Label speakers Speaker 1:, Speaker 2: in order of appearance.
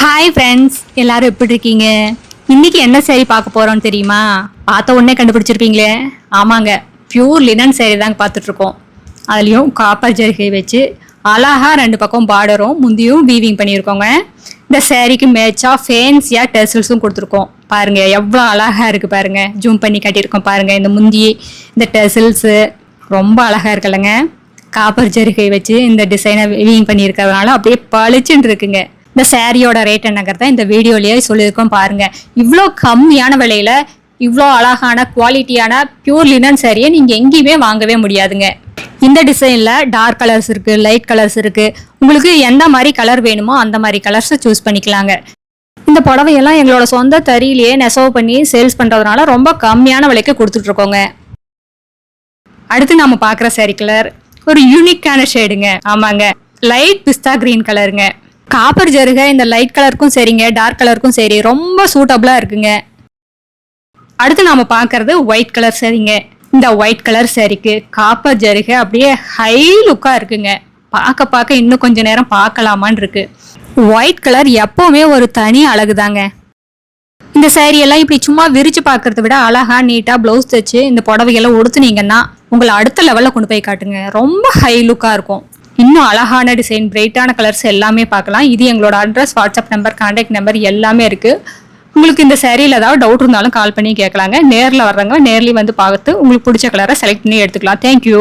Speaker 1: Hi friends எல்லாரும் எப்படி இருக்கீங்க? இன்னைக்கு என்ன சேரீ பார்க்க போறோம்னு தெரியுமா? பார்த்த உடனே கண்டுபிடிச்சிருப்பீங்களே. ஆமாங்க பியூர் லினன் saree தாங்க பார்த்துட்டு இருக்கோம் அதுலேயும் காப்பர் ஜரிகை வச்சு அழகா ரெண்டு பக்கம் பார்டரும் முந்தியும் வீவிங் பண்ணியிருக்கோங்க. இந்த சேரீக்கு மேட்சா ஃபேன்சியாக டெசல்ஸும் கொடுத்துருக்கோம். பாருங்க எவ்வளோ அழகா இருக்கு பாருங்க. ஜூம் பண்ணி கட்டியிருக்கோம் பாருங்க இந்த முந்தி இந்த டெசல்ஸு ரொம்ப அழகா இருக்குல்லங்க. காப்பர் ஜரிகை வச்சு இந்த டிசைனை வீவிங் பண்ணியிருக்கிறதுனால அப்படியே பளிச்சுன்னு இருக்குங்க இந்த சேரீயோட ரேட் என்னங்கிறத இந்த வீடியோலேயே சொல்லியிருக்கோம் பாருங்கள் இவ்வளோ கம்மியான விலையில் இவ்வளோ அழகான குவாலிட்டியான பியூர் லினன் சேரீயை நீங்கள் எங்கேயுமே வாங்கவே முடியாதுங்க. இந்த டிசைனில் டார்க் கலர்ஸ் இருக்குது லைட் கலர்ஸ் இருக்குது உங்களுக்கு எந்த மாதிரி கலர் வேணுமோ அந்த மாதிரி கலர்ஸை சூஸ் பண்ணிக்கலாங்க. இந்த புடவையெல்லாம் எங்களோட சொந்த தறியிலேயே நெசவு பண்ணி சேல்ஸ் பண்ணுறதுனால ரொம்ப கம்மியான விலைக்கு கொடுத்துட்ருக்கோங்க. அடுத்து நம்ம பார்க்குற சேரீ கலர் ஒரு யூனிக்கான ஷேடுங்க ஆமாங்க. லைட் பிஸ்தா கிரீன் கலருங்க காப்பர் ஜருக இந்த லைட் கலருக்கும் சரிங்க டார்க் கலருக்கும் சரி ரொம்ப சூட்டபுளாக இருக்குங்க. அடுத்து நாம் பார்க்கறது ஒயிட் கலர் சரிங்க. இந்த ஒயிட் கலர் சரிக்கு காப்பர் ஜருக அப்படியே ஹை லுக்காக இருக்குங்க. பார்க்க பார்க்க இன்னும் கொஞ்ச நேரம் பார்க்கலாமான் இருக்கு. ஒயிட் கலர் எப்போவுமே ஒரு தனி அழகு தாங்க இந்த சேரீயெல்லாம் எல்லாம் இப்படி சும்மா விரிச்சு பார்க்கறத விட அழகா நீட்டாக ப்ளவுஸ் தைச்சு இந்த புடவைகளை உடுத்துனீங்கன்னா உங்களை அடுத்த லெவலில் கொண்டு போய் காட்டுங்க. ரொம்ப ஹை லுக்காக இருக்கும். இன்னும் அழகான டிசைன் பிரைட்டான கலர்ஸ் எல்லாமே பார்க்கலாம். இது எங்களோட address WhatsApp number contact number எல்லாமே இருக்குது உங்களுக்கு இந்த சேரீல ஏதாவது டவுட் இருந்தாலும் கால் பண்ணி கேட்கலாங்க. நேரில் வர்றவங்க நேர்லேயும் வந்து பார்த்து உங்களுக்கு பிடிச்ச கலரை செலக்ட் பண்ணி எடுத்துக்கலாம். தேங்க்யூ